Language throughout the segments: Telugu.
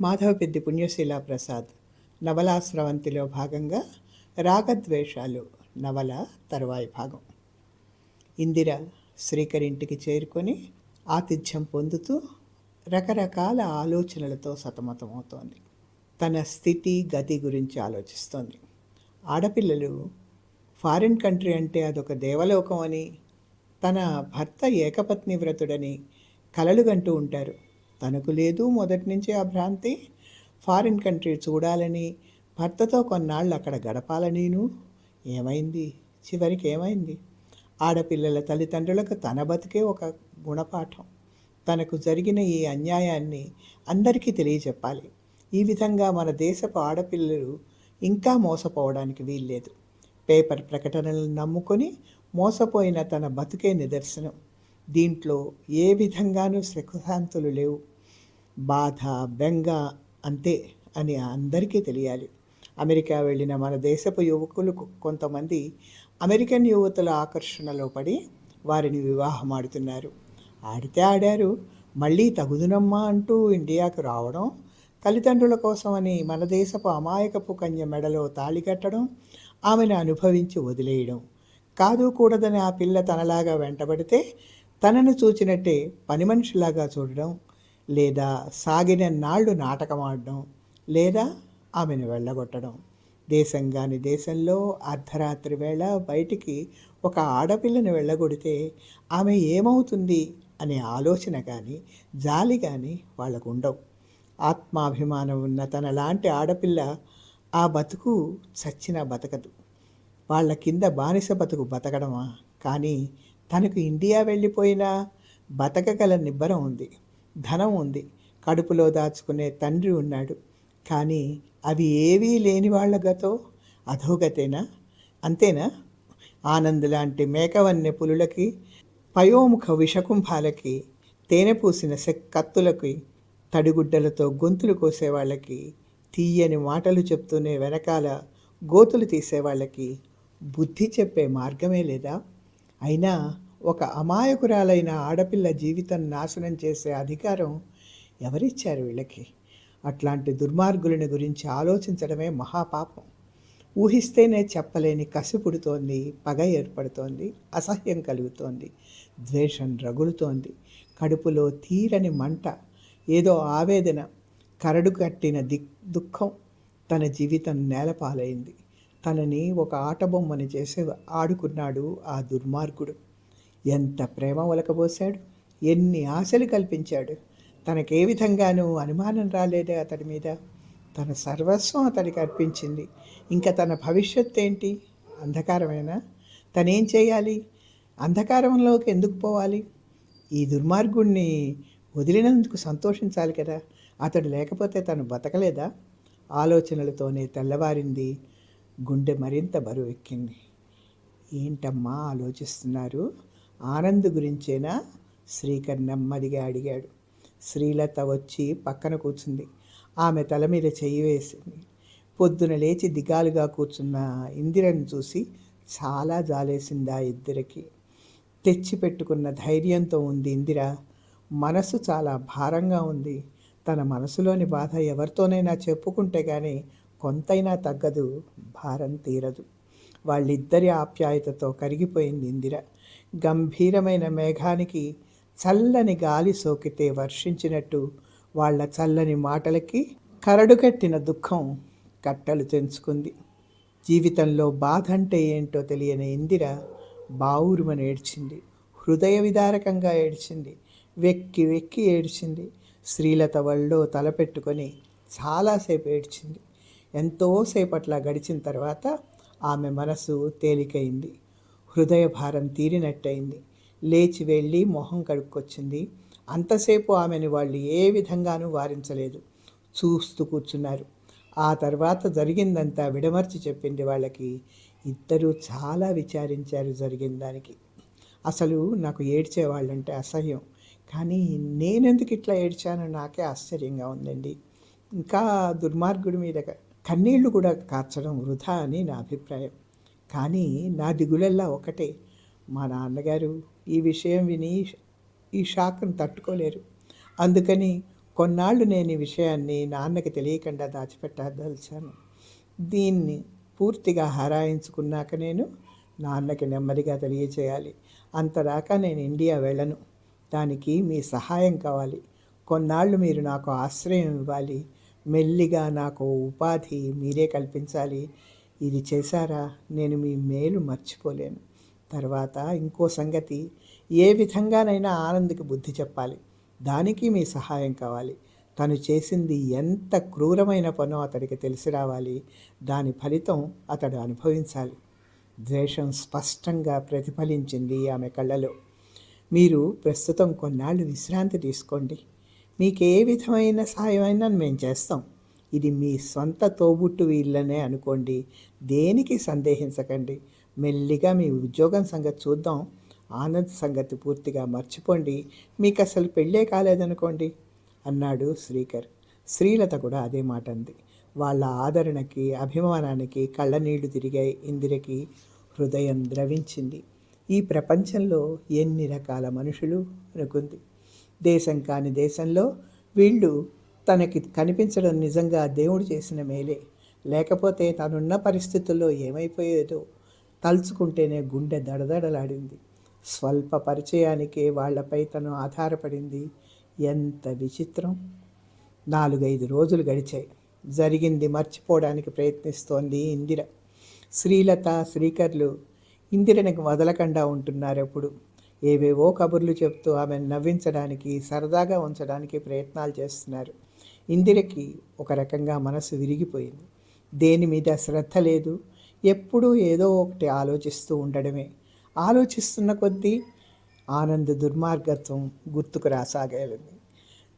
మాధవపెద్ది పుణ్యశీల ప్రసాద్ నవలా స్రవంతిలో భాగంగా రాగద్వేషాలు నవల తరువాయి భాగం. ఇందిర శ్రీకరింటికి చేరుకొని ఆతిథ్యం పొందుతూ రకరకాల ఆలోచనలతో సతమతమవుతోంది. తన స్థితి గతి గురించి ఆలోచిస్తోంది. ఆడపిల్లలు ఫారిన్ కంట్రీ అంటే అదొక దేవలోకం అని తన భర్త ఏకపత్ని వ్రతుడని కలలుగంటూ ఉంటారు. తనకు లేదు మొదటి నుంచే ఆ భ్రాంతి. ఫారిన్ కంట్రీ చూడాలని భర్తతో కొన్నాళ్ళు అక్కడ గడపాలనీను ఏమైంది? చివరికి ఏమైంది? ఆడపిల్లల తల్లిదండ్రులకు తన బతికే ఒక గుణపాఠం. తనకు జరిగిన ఈ అన్యాయాన్ని అందరికీ తెలియజెప్పాలి. ఈ విధంగా మన దేశపు ఆడపిల్లలు ఇంకా మోసపోవడానికి వీల్లేదు. పేపర్ ప్రకటనలను నమ్ముకొని మోసపోయిన తన బతుకే నిదర్శనం. దీంట్లో ఏ విధంగానూ సుఖశాంతులు లేవు. బాధ బెంగ అంతే అని అందరికీ తెలియాలి. అమెరికా వెళ్ళిన మన దేశపు యువకులు కొంతమంది అమెరికన్ యువతుల ఆకర్షణలో పడి వారిని వివాహం ఆడుతున్నారు. ఆడితే ఆడారు మళ్ళీ తగుదునమ్మా అంటూ ఇండియాకు రావడం తల్లిదండ్రుల కోసమని మన దేశపు అమాయకపు కన్య మెడలో తాళి కట్టడం ఆమెను అనుభవించి వదిలేయడం. కాదు కూడదని ఆ పిల్ల తనలాగా వెంటబడితే తనను చూచినట్టే పని మనిషిలాగా చూడడం లేదా సాగిన నాళ్ళు నాటకం ఆడడం లేదా ఆమెను వెళ్ళగొట్టడం. దేశం కాని దేశంలో అర్ధరాత్రి వేళ బయటికి ఒక ఆడపిల్లని వెళ్ళగొడితే ఆమె ఏమవుతుంది అనే ఆలోచన కానీ జాలి కానీ వాళ్ళకు ఉండవు ఆత్మాభిమానం ఉన్న తనలాంటి ఆడపిల్ల ఆ బతుకు చచ్చిన బతకదు. వాళ్ళ కింద బానిస బతుకు బతకడమా? కానీ తనకు ఇండియా వెళ్ళిపోయినా బతకగల నిబ్బరం ఉంది. ధనం ఉంది. కడుపులో దాచుకునే తండ్రి ఉన్నాడు. కానీ అవి ఏవీ లేని వాళ్ళ గతో అధోగతేనా? అంతేనా? ఆనంద్ లాంటి మేకవన్నె పులులకి పయోముఖ విషకుంభాలకి తేనె పూసిన కత్తులకి తడిగుడ్డలతో గొంతులు కోసేవాళ్ళకి తీయని మాటలు చెప్తూనే వెనకాల గోతులు తీసేవాళ్ళకి బుద్ధి చెప్పే మార్గమే లేదా? అయినా ఒక అమాయకురాలైన ఆడపిల్ల జీవితం నాశనం చేసే అధికారం ఎవరిచ్చారు వీళ్ళకి? అట్లాంటి దుర్మార్గులని గురించి ఆలోచించడమే మహాపాపం. ఊహిస్తేనే చెప్పలేని కసి పుడుతోంది పగ ఏర్పడుతోంది అసహ్యం కలుగుతోంది ద్వేషం రగులుతోంది కడుపులో తీరని మంట ఏదో ఆవేదన కరడు కట్టిన దిక్ దుఃఖం తన జీవితం నేలపాలైంది. తనని ఒక ఆటబొమ్మని చేసే ఆడుకున్నాడు ఆ దుర్మార్గుడు. ఎంత ప్రేమ ఒలకబోశాడు ఎన్ని ఆశలు కల్పించాడు. తనకే విధంగానూ అనుమానం రాలేదే అతడి మీద. తన సర్వస్వం అతడికి అర్పించింది. ఇంకా తన భవిష్యత్ ఏంటి అంధకారమేనా? తనేం చేయాలి? అంధకారంలోకి ఎందుకు పోవాలి? ఈ దుర్మార్గుణ్ణి వదిలినందుకు సంతోషించాలి కదా. అతడు లేకపోతే తను బతకలేదా? ఆలోచనలతోనే తెల్లవారింది. గుండె మరింత బరువు ఎక్కింది ఏంటమ్మా ఆలోచిస్తున్నారు? ఆనంద్ గురించేనా? శ్రీకర్ నెమ్మదిగా అడిగాడు. శ్రీలత వచ్చి పక్కన కూర్చుంది. ఆమె తల మీద చెయ్యి వేసింది. పొద్దున లేచి దిగాలుగా కూర్చున్న ఇందిరను చూసి చాలా జాలేసింది ఆ ఇద్దరికి తెచ్చిపెట్టుకున్న ధైర్యంతో ఉంది ఇందిర. మనసు చాలా భారంగా ఉంది. తన మనసులోని బాధ ఎవరితోనైనా చెప్పుకుంటే కానీ కొంతైనా తగ్గదు భారం తీరదు. వాళ్ళిద్దరి ఆప్యాయతతో కరిగిపోయింది ఇందిర. గంభీరమైన మేఘానికి చల్లని గాలి సోకితే వర్షించినట్టు వాళ్ళ చల్లని మాటలకి కరడుకట్టిన దుఃఖం కట్టలు తెంచుకుంది. జీవితంలో బాధ అంటే ఏంటో తెలియని ఇందిర బావురుమని ఏడ్చింది హృదయ విదారకంగా ఏడ్చింది. వెక్కి వెక్కి ఏడ్చింది. శ్రీలత వళ్ళో తలపెట్టుకొని చాలాసేపు ఏడ్చింది. ఎంతోసేపట్లా గడిచిన తర్వాత ఆమె మనసు తేలికైంది. హృదయ భారం తీరినట్టయింది. లేచి వెళ్ళి మొహం కడుక్కొచ్చింది. అంతసేపు ఆమెను వాళ్ళు ఏ విధంగానూ వారించలేదు. చూస్తూ కూర్చున్నారు. ఆ తర్వాత జరిగిందంతా విడమర్చి చెప్పింది వాళ్ళకి ఇద్దరూ చాలా విచారించారు జరిగిన దానికి అసలు నాకు ఏడ్చేవాళ్ళంటే అసహ్యం. కానీ నేనెందుకు ఇట్లా ఏడ్చానో నాకే ఆశ్చర్యంగా ఉందండి. ఇంకా దుర్మార్గుడి మీద కన్నీళ్ళు కూడా కార్చడం వృధా అని నా అభిప్రాయం. కానీ నా దిగులల్లా ఒకటే. మా నాన్నగారు ఈ విషయం విని ఈ షాక్ను తట్టుకోలేరు. అందుకని కొన్నాళ్ళు నేను ఈ విషయాన్ని నాన్నకి తెలియకుండా దాచిపెట్టదలిచాను. దీన్ని పూర్తిగా హరాయించుకున్నాక నేను నాన్నకి నెమ్మదిగా తెలియచేయాలి. అంతదాకా నేను ఇండియా వెళ్ళను. దానికి మీ సహాయం కావాలి. కొన్నాళ్ళు మీరు నాకు ఆశ్రయం ఇవ్వాలి. మెల్లిగా నాకు ఉపాధి మీరే కల్పించాలి. ఇది చేశారా? నేను మీ మేలు మర్చిపోలేను. తర్వాత ఇంకో సంగతి ఏ విధంగానైనా ఆనంద్కి బుద్ధి చెప్పాలి. దానికి మీ సహాయం కావాలి. తను చేసింది ఎంత క్రూరమైన పనో అతడికి తెలిసి రావాలి. దాని ఫలితం అతడు అనుభవించాలి. ద్వేషం స్పష్టంగా ప్రతిఫలించింది ఆమె కళ్ళలో. మీరు ప్రస్తుతం కొన్నాళ్ళు విశ్రాంతి తీసుకోండి. మీకు ఏ విధమైన సహాయమైనా మేము చేస్తాం. ఇది మీ సొంత తోబుట్టు వీళ్ళనే అనుకోండి. దేనికి సందేహించకండి. మెల్లిగా మీ ఉద్యోగం సంగతి చూద్దాం. ఆనంద్ సంగతి పూర్తిగా మర్చిపోండి. మీకు అసలు పెళ్ళే కాలేదనుకోండి అన్నాడు శ్రీకర్. శ్రీలత కూడా అదే మాట అంది. వాళ్ళ ఆదరణకి అభిమానానికి కళ్ళనీళ్ళు తిరిగాయి ఇందిరకి హృదయం ద్రవించింది. ఈ ప్రపంచంలో ఎన్ని రకాల మనుషులు అనుకుంది. దేశం కాని దేశంలో వీళ్ళు తనకి కనిపించడం నిజంగా దేవుడు చేసిన మేలే. లేకపోతే తనున్న పరిస్థితుల్లో ఏమైపోయేదో తలుచుకుంటేనే గుండె దడదడలాడింది. స్వల్ప పరిచయానికే వాళ్ళపై తను ఆధారపడింది. ఎంత విచిత్రం. నాలుగైదు రోజులు గడిచాయి. జరిగింది మర్చిపోవడానికి ప్రయత్నిస్తోంది ఇందిర. శ్రీలత శ్రీకర్లు ఇందిరనికి వదలకుండా ఉంటున్నారు ఎప్పుడు ఏవేవో కబుర్లు చెప్తూ ఆమెను నవ్వించడానికి సరదాగా ఉంచడానికి ప్రయత్నాలు చేస్తున్నారు. ఇందిరకి ఒక రకంగా మనసు విరిగిపోయింది. దేని మీద శ్రద్ధ లేదు. ఎప్పుడూ ఏదో ఒకటి ఆలోచిస్తూ ఉండడమే. ఆలోచిస్తున్న కొద్దీ ఆనంద దుర్మార్గత్వం గుర్తుకు రాసాగలింది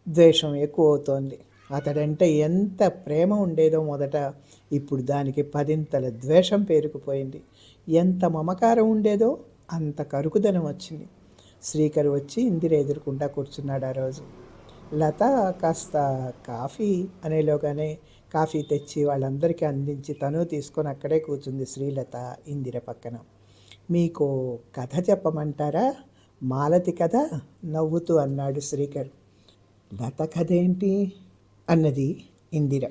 ద్వేషం ఎక్కువ అవుతోంది అతడంటే ఎంత ప్రేమ ఉండేదో మొదట ఇప్పుడు దానికి పదింతల ద్వేషం పేరుకుపోయింది. ఎంత మమకారం ఉండేదో అంత కరుకుదనం వచ్చింది. శ్రీకర్ వచ్చి ఇందిర ఎదురుకుండా కూర్చున్నాడు ఆ రోజు. లత కాస్త కాఫీ అనేలోగానే కాఫీ తెచ్చి వాళ్ళందరికీ అందించి తను తీసుకొని అక్కడే కూర్చుంది శ్రీలత ఇందిర పక్కన. మీకు కథ చెప్పమంటారా? మాలతి కథ? నవ్వుతూ అన్నాడు శ్రీకర్. లత కథ ఏంటి? అన్నది ఇందిర.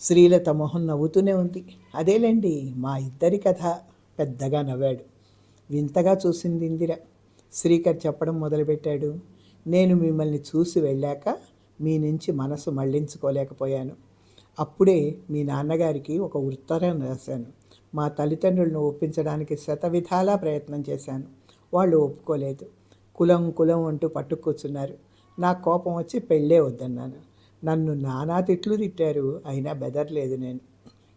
శ్రీలత మొహం నవ్వుతూనే ఉంది. అదేలేండి మా ఇద్దరి కథ. పెద్దగా నవ్వాడు. వింతగా చూసింది ఇందిర. శ్రీకర్ చెప్పడం మొదలుపెట్టాడు. నేను మిమ్మల్ని చూసి వెళ్ళాక మీ నుంచి మనసు మళ్ళించుకోలేకపోయాను. అప్పుడే మీ నాన్నగారికి ఒక ఉత్తరం రాశాను. మా తల్లిదండ్రులను ఒప్పించడానికి శతవిధాలా ప్రయత్నం చేశాను. వాళ్ళు ఒప్పుకోలేదు. కులం కులం అంటూ పట్టుకొచ్చున్నారు నా కోపం వచ్చి పెళ్ళే వద్దన్నాను. నన్ను నానా తిట్లు తిట్టారు. అయినా బెదర్లేదు నేను.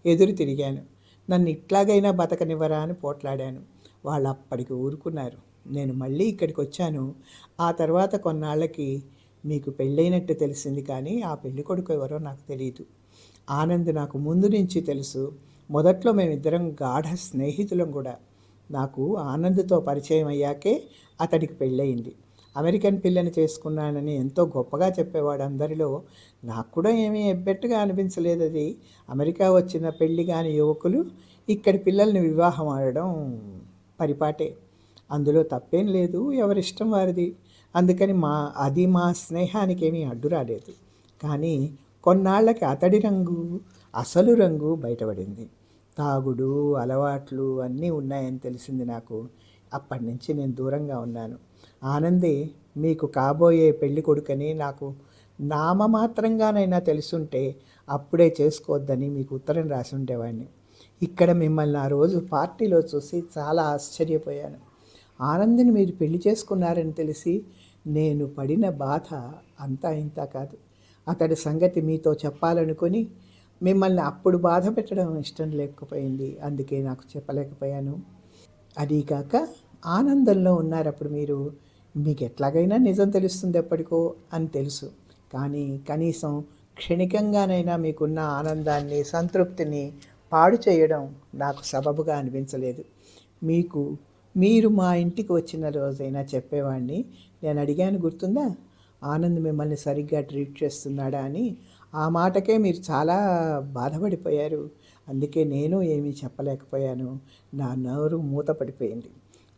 ఎదురు తిరిగాను. నన్ను ఇట్లాగైనా బతకనివ్వరా అని పోట్లాడాను. వాళ్ళు అప్పటికి ఊరుకున్నారు. నేను మళ్ళీ ఇక్కడికి వచ్చాను. ఆ తర్వాత కొన్నాళ్ళకి మీకు పెళ్ళైనట్టు తెలిసింది కానీ ఆ పెళ్ళి కొడుకు ఎవరో నాకు తెలియదు ఆనంద్ నాకు ముందు నుంచి తెలుసు. మొదట్లో మేమిద్దరం గాఢ స్నేహితులం కూడా. నాకు ఆనంద్తో పరిచయం అయ్యాకే అతడికి పెళ్ళయింది. అమెరికన్ పిల్లని చేసుకున్నానని ఎంతో గొప్పగా చెప్పేవాడు అందరిలో నాకు కూడా ఏమీ ఎబ్బెట్టుగా అనిపించలేదు అది. అమెరికా వచ్చిన పెళ్ళి కాని యువకులు ఇక్కడి పిల్లల్ని వివాహం ఆడడం పరిపాటే. అందులో తప్పేం లేదు ఎవరిష్టం వారిది. అందుకని మా అది మా స్నేహానికి ఏమీ అడ్డు రాలేదు. కానీ కొన్నాళ్ళకి అతడి రంగు అసలు రంగు బయటపడింది. తాగుడు అలవాట్లు అన్నీ ఉన్నాయని తెలిసింది నాకు. అప్పటి నుంచి నేను దూరంగా ఉన్నాను. ఆనందే మీకు కాబోయే పెళ్ళి కొడుకని నాకు నామమాత్రంగానైనా తెలుసుంటే అప్పుడే చేసుకోవద్దని మీకు ఉత్తరం రాసి ఉండేవాడిని ఇక్కడ మిమ్మల్ని ఆ రోజు పార్టీలో చూసి చాలా ఆశ్చర్యపోయాను. ఆనందిని మీరు పెళ్ళి చేసుకున్నారని తెలిసి నేను పడిన బాధ అంతా ఇంత కాదు. అతడి సంగతి మీతో చెప్పాలనుకొని మిమ్మల్ని అప్పుడు బాధ పెట్టడం ఇష్టం లేకపోయింది. అందుకే నాకు చెప్పలేకపోయాను. అదీ కాక ఆనందంలో ఉన్నారు అప్పుడు మీరు మీకు ఎట్లాగైనా నిజం తెలుస్తుంది ఎప్పటికో అని తెలుసు. కానీ కనీసం క్షణికంగానైనా మీకున్న ఆనందాన్ని సంతృప్తిని పాడు చేయడం నాకు సబబుగా అనిపించలేదు. మీకు మీరు మా ఇంటికి వచ్చిన రోజైనా చెప్పేవాడిని నేను అడిగాను గుర్తుందా? ఆనంద్ మిమ్మల్ని సరిగ్గా ట్రీట్ చేస్తున్నాడా అని. ఆ మాటకే మీరు చాలా బాధపడిపోయారు. అందుకే నేను ఏమీ చెప్పలేకపోయాను. నా నోరు మూతపడిపోయింది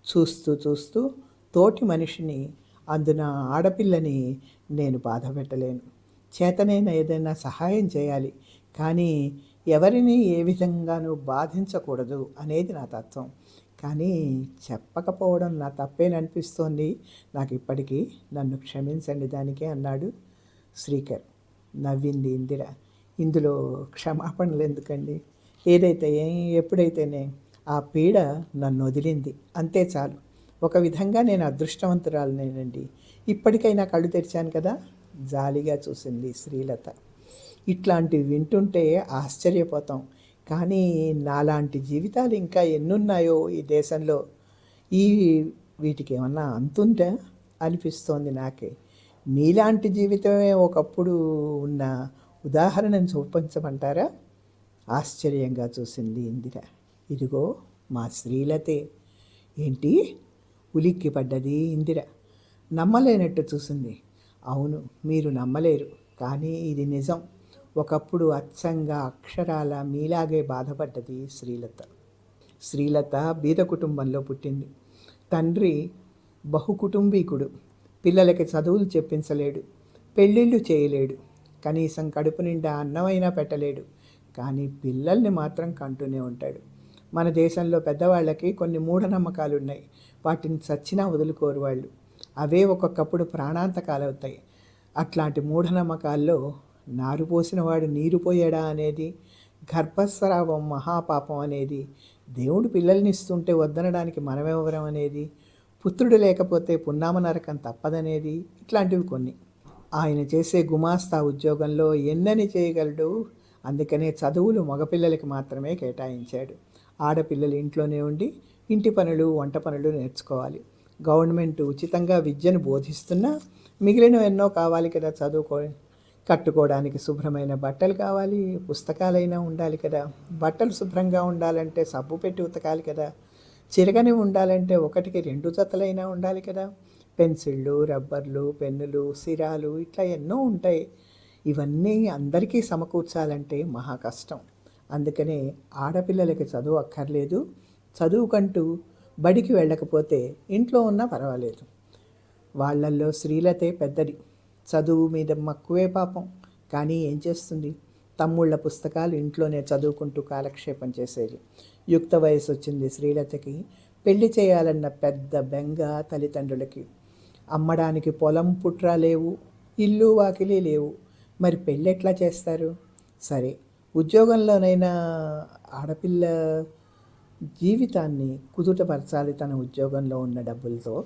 చూస్తూ చూస్తూ తోటి మనిషిని అందున ఆడపిల్లని నేను బాధ పెట్టలేను. చేతనైనా ఏదైనా సహాయం చేయాలి. కానీ ఎవరిని ఏ విధంగానూ బాధించకూడదు అనేది నా తత్వం. కానీ చెప్పకపోవడం నా తప్పేననిపిస్తోంది. నాకు ఇప్పటికీ నన్ను క్షమించండి దానికే అన్నాడు శ్రీకర్. నవ్వింది ఇందిర. ఇందులో క్షమాపణలు ఎందుకండి? ఏదైతే ఏం- ఎప్పుడైతేనే ఆ పీడ నన్ను వదిలింది. అంతే చాలు. ఒక విధంగా నేను అదృష్టవంతురాలనేనండి. ఇప్పటికైనా కళ్ళు తెరిచాను కదా? జాలిగా చూసింది శ్రీలత. ఇట్లాంటివి వింటుంటే ఆశ్చర్యపోతాం. కానీ నాలాంటి జీవితాలు ఇంకా ఎన్నున్నాయో ఈ దేశంలో? ఈ వీటికి ఏమన్నా అంతుందా అనిపిస్తోంది నాకే. మీలాంటి జీవితమే ఒకప్పుడు ఉన్న ఉదాహరణను చూపించమంటారా? ఆశ్చర్యంగా చూసింది ఇందిర. ఇదిగో మా స్త్రీలతే. ఏంటి? ఉలిక్కి పడ్డది ఇందిర. నమ్మలేనట్టు చూసింది. అవును మీరు నమ్మలేరు కానీ ఇది నిజం. ఒకప్పుడు అచ్చంగా అక్షరాల మీలాగే బాధపడ్డది శ్రీలత. శ్రీలత బీద కుటుంబంలో పుట్టింది. తండ్రి బహుకుటుంబీకుడు. పిల్లలకి చదువులు చెప్పించలేడు. పెళ్ళిళ్ళు చేయలేడు. కనీసం కడుపు నిండా అన్నమైనా పెట్టలేడు. కానీ పిల్లల్ని మాత్రం కంటూనే ఉంటాడు. మన దేశంలో పెద్దవాళ్ళకి కొన్ని మూఢనమ్మకాలు ఉన్నాయి వాటిని చచ్చినా వదులుకోరు వాళ్ళు. అవే ఒక్కొక్కప్పుడు ప్రాణాంతకాలవుతాయి. అట్లాంటి మూఢనమ్మకాల్లో నారు పోసిన వాడు నీరు పోయాడా అనేది గర్భస్రావం మహాపాపం అనేది దేవుడు పిల్లల్ని ఇస్తుంటే వద్దనడానికి మనమెవరం అనేది పుత్రుడు లేకపోతే పున్నామ నరకం తప్పదనేది ఇట్లాంటివి కొన్ని. ఆయన చేసే గుమాస్తా ఉద్యోగంలో ఎన్నని చేయగలడు? అందుకనే చదువులు మగపిల్లలకి మాత్రమే కేటాయించాడు. ఆడపిల్లలు ఇంట్లోనే ఉండి ఇంటి పనులు వంట పనులు నేర్చుకోవాలి. గవర్నమెంట్ ఉచితంగా విద్యను బోధిస్తున్నా మిగిలిన ఎన్నో కావాలి కదా చదువుకో కట్టుకోవడానికి శుభ్రమైన బట్టలు కావాలి పుస్తకాలైనా ఉండాలి కదా. బట్టలు శుభ్రంగా ఉండాలంటే సబ్బు పెట్టి ఉతకాలి కదా. చిరగని ఉండాలంటే ఒకటికి రెండు జతలైనా ఉండాలి కదా. పెన్సిళ్ళు రబ్బర్లు పెన్నులు సిరాలు ఇట్లా ఎన్నో ఉంటాయి. ఇవన్నీ అందరికీ సమకూర్చాలంటే మహా కష్టం. అందుకనే ఆడపిల్లలకి చదువు అక్కర్లేదు. చదువుకంటూ బడికి వెళ్ళకపోతే ఇంట్లో ఉన్నా పర్వాలేదు. వాళ్ళల్లో స్త్రీలతే పెద్దది. చదువు మీద మక్కువే పాపం. కానీ ఏం చేస్తుంది? తమ్ముళ్ళ పుస్తకాలు ఇంట్లోనే చదువుకుంటూ కాలక్షేపం చేసేది. యుక్త వయసు వచ్చింది శ్రీలతకి. పెళ్ళి చేయాలన్న పెద్ద బెంగ తల్లిదండ్రులకి. అమ్మడానికి పొలం పుట్రా లేవు ఇల్లు వాకిలి లేవు. మరి పెళ్ళి ఎట్లా చేస్తారు? సరే ఉద్యోగంలోనైనా ఆడపిల్ల జీవితాన్ని కుదుటపరచాలి తన ఉద్యోగంలో ఉన్న డబ్బులతో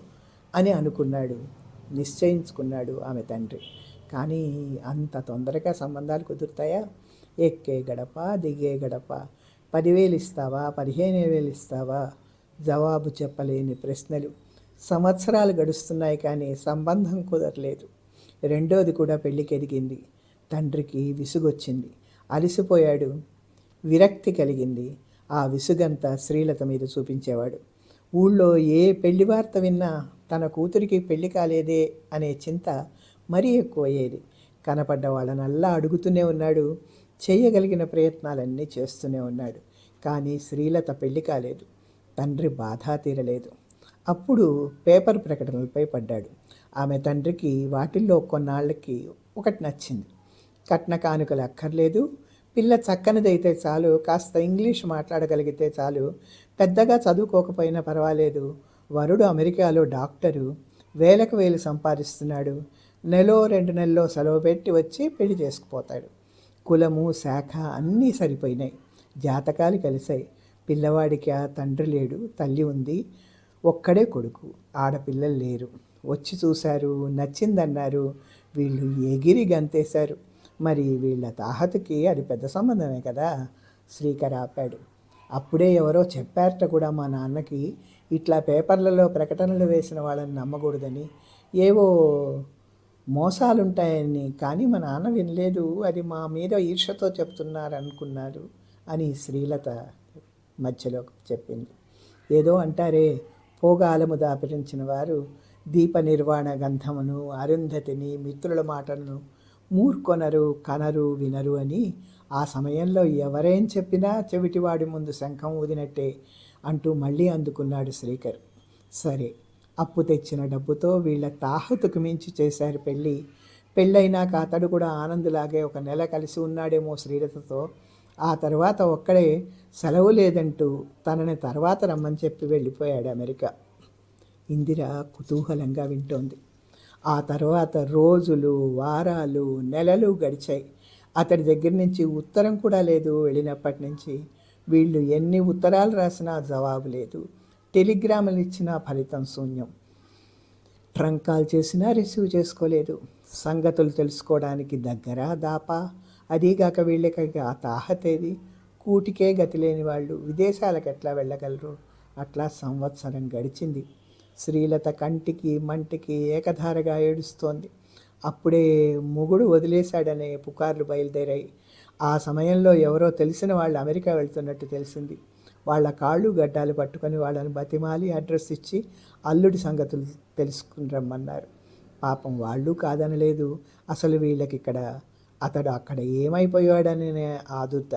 అని అనుకున్నాడు. నిశ్చయించుకున్నాడు ఆమె తండ్రి. కానీ అంత తొందరగా సంబంధాలు కుదురుతాయా? ఎక్కే గడప దిగే గడప. పదివేలు ఇస్తావా? పదిహేను వేలు ఇస్తావా? జవాబు చెప్పలేని ప్రశ్నలు. సంవత్సరాలు గడుస్తున్నాయి కానీ సంబంధం కుదరలేదు. రెండోది కూడా పెళ్ళికి ఎదిగింది. తండ్రికి విసుగొచ్చింది. అలసిపోయాడు. విరక్తి కలిగింది. ఆ విసుగంతా శ్రీలత మీద చూపించేవాడు. ఊళ్ళో ఏ పెళ్ళి వార్త విన్నా తన కూతురికి పెళ్ళి కాలేదే అనే చింత మరీ ఎక్కువయ్యేది. కనపడ్డ వాళ్ళనల్లా అడుగుతూనే ఉన్నాడు. చేయగలిగిన ప్రయత్నాలన్నీ చేస్తూనే ఉన్నాడు. కానీ శ్రీలత పెళ్ళి కాలేదు. తండ్రి బాధ తీరలేదు. అప్పుడు పేపర్ ప్రకటనలపై పడ్డాడు. ఆమె తండ్రికి వాటిల్లో కొన్నాళ్ళకి ఒకటి నచ్చింది. కట్న కానుకలు అక్కర్లేదు. పిల్ల చక్కనిదైతే చాలు. కాస్త ఇంగ్లీష్ మాట్లాడగలిగితే చాలు. పెద్దగా చదువుకోకపోయినా పర్వాలేదు. వరుడు అమెరికాలో డాక్టరు వేలకు వేలు సంపాదిస్తున్నాడు. నెలో రెండు నెలలో సెలవు పెట్టి వచ్చి పెళ్ళి చేసుకుపోతాడు. కులము శాఖ అన్నీ సరిపోయినాయి. జాతకాలు కలిశాయి. పిల్లవాడికి ఆ తండ్రి లేడు తల్లి ఉంది ఒక్కడే కొడుకు ఆడపిల్లలు లేరు. వచ్చి చూశారు నచ్చిందన్నారు. వీళ్ళు ఎగిరి గంతేశారు. మరి వీళ్ళ తాహతకి అది పెద్ద సంబంధమే కదా? శ్రీకర్ ఆపాడు. అప్పుడే ఎవరో చెప్పారట కూడా మా నాన్నకి ఇట్లా పేపర్లలో ప్రకటనలు వేసిన వాళ్ళని నమ్మకూడదని. ఏవో మోసాలుంటాయని కానీ మా నాన్న వినలేదు అది మా మీద ఈర్షతో చెప్తున్నారు అనుకున్నారు అని శ్రీలత మధ్యలో చెప్పింది. ఏదో అంటారే పోగాలము దాపరించిన వారు దీప నిర్వాణ గంధమును అరుంధతిని మిత్రుల మాటలను మూర్కొనరు కనరు వినరు అని ఆ సమయంలో ఎవరేం చెప్పినా చెవిటివాడి ముందు శంఖం ఊదినట్టే అంటూ మళ్ళీ అందుకున్నాడు శ్రీకర్. సరే అప్పు తెచ్చిన డబ్బుతో వీళ్ళ తాహతుకు మించి చేశారు పెళ్ళి. పెళ్ళైనాక అతడు కూడా ఆనందులాగే ఒక నెల కలిసి ఉన్నాడేమో శ్రీరథతో. ఆ తర్వాత ఒక్కడే సెలవు లేదంటూ తనని తర్వాత రమ్మని చెప్పి వెళ్ళిపోయాడు అమెరికా. ఇందిర కుతూహలంగా వింటోంది. ఆ తర్వాత రోజులు వారాలు నెలలు గడిచాయి. అతడి దగ్గర నుంచి ఉత్తరం కూడా లేదు వెళ్ళినప్పటి నుంచి. వీళ్ళు ఎన్ని ఉత్తరాలు రాసినా జవాబు లేదు. టెలిగ్రాములు ఇచ్చినా ఫలితం శూన్యం. ట్రంక్ కాల్ చేసినా రిసీవ్ చేసుకోలేదు. సంగతులు తెలుసుకోవడానికి దగ్గర దాపా. అదీగాక వీళ్ళకి ఆ తాహతేది. కూటికే గతి లేని వాళ్ళు విదేశాలకు ఎట్లా వెళ్ళగలరు? అట్లా సంవత్సరం గడిచింది. శ్రీలత కంటికి మంటికి ఏకధారగా ఏడుస్తోంది. అప్పుడే మొగుడు వదిలేశాడనే పుకార్లు బయలుదేరాయి. ఆ సమయంలో ఎవరో తెలిసిన వాళ్ళు అమెరికా వెళ్తున్నట్టు తెలిసింది. వాళ్ళ కాళ్ళు గడ్డాలు పట్టుకొని వాళ్ళని బతిమాలి అడ్రస్ ఇచ్చి అల్లుడి సంగతులు తెలుసుకుని రమ్మన్నారు. పాపం వాళ్ళు కాదనలేదు. అసలు వీళ్ళకి ఇక్కడ అతడు అక్కడ ఏమైపోయాడని ఆదుర్త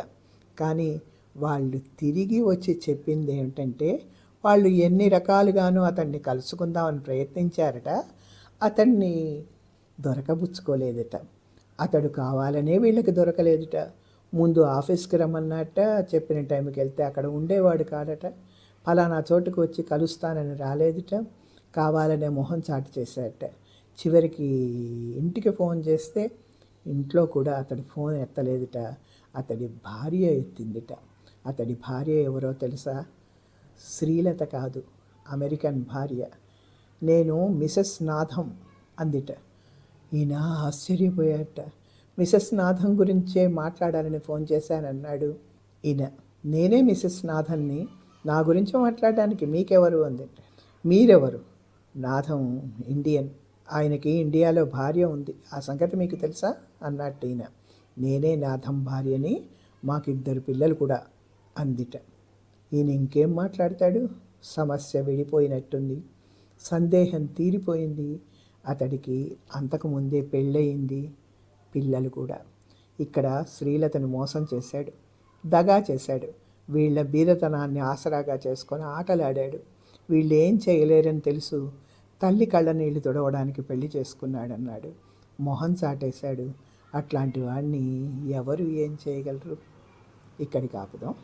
కానీ వాళ్ళు తిరిగి వచ్చి చెప్పింది ఏమిటంటే వాళ్ళు ఎన్ని రకాలుగానూ అతన్ని కలుసుకుందామని ప్రయత్నించారట. అతన్ని దొరకబుచ్చుకోలేదట. అతడు కావాలనే వీళ్ళకి దొరకలేదుట. ముందు ఆఫీస్కి రమ్మన్నట్ట చెప్పిన టైంకి వెళ్తే అక్కడ ఉండేవాడు కాడట ఫలానా చోటుకు వచ్చి కలుస్తానని రాలేదుట. కావాలనే మొహం చాటు చేశాడట చివరికి ఇంటికి ఫోన్ చేస్తే ఇంట్లో కూడా అతడి ఫోన్ ఎత్తలేదుట. అతడి భార్య ఎత్తిందిట. అతడి భార్య ఎవరో తెలుసా? శ్రీలత కాదు అమెరికన్ భార్య. నేను మిసెస్ నాథం అందిట. ఈయన ఆశ్చర్యపోయాట మిసెస్ నాథం గురించే మాట్లాడాలని ఫోన్ చేశానన్నాడు ఈయన. నేనే మిసెస్ నాథన్ని నా గురించి మాట్లాడడానికి మీకెవరు అంది. మీరెవరు? నాథం ఇండియన్. ఆయనకి ఇండియాలో భార్య ఉంది. ఆ సంగతి మీకు తెలుసా? అన్నట్టు ఈయన. నేనే నాథం భార్యని మాకిద్దరు పిల్లలు కూడా అందిట. ఈయన ఇంకేం మాట్లాడతాడు? సమస్య విడిపోయినట్టుంది. సందేహం తీరిపోయింది. అతడికి అంతకుముందే పెళ్ళయింది పిల్లలు కూడా. ఇక్కడ శ్రీలతను మోసం చేశాడు దగా చేశాడు. వీళ్ళ బీదతనాన్ని ఆసరాగా చేసుకొని ఆటలాడాడు. వీళ్ళు ఏం చేయలేరని తెలుసు. తల్లి కళ్ళ నీళ్ళు తుడవడానికి పెళ్ళి చేసుకున్నాడన్నాడు. మొహం చాటేశాడు. అట్లాంటి వాడిని ఎవరు ఏం చేయగలరు? ఇక్కడికి ఆపుదాం.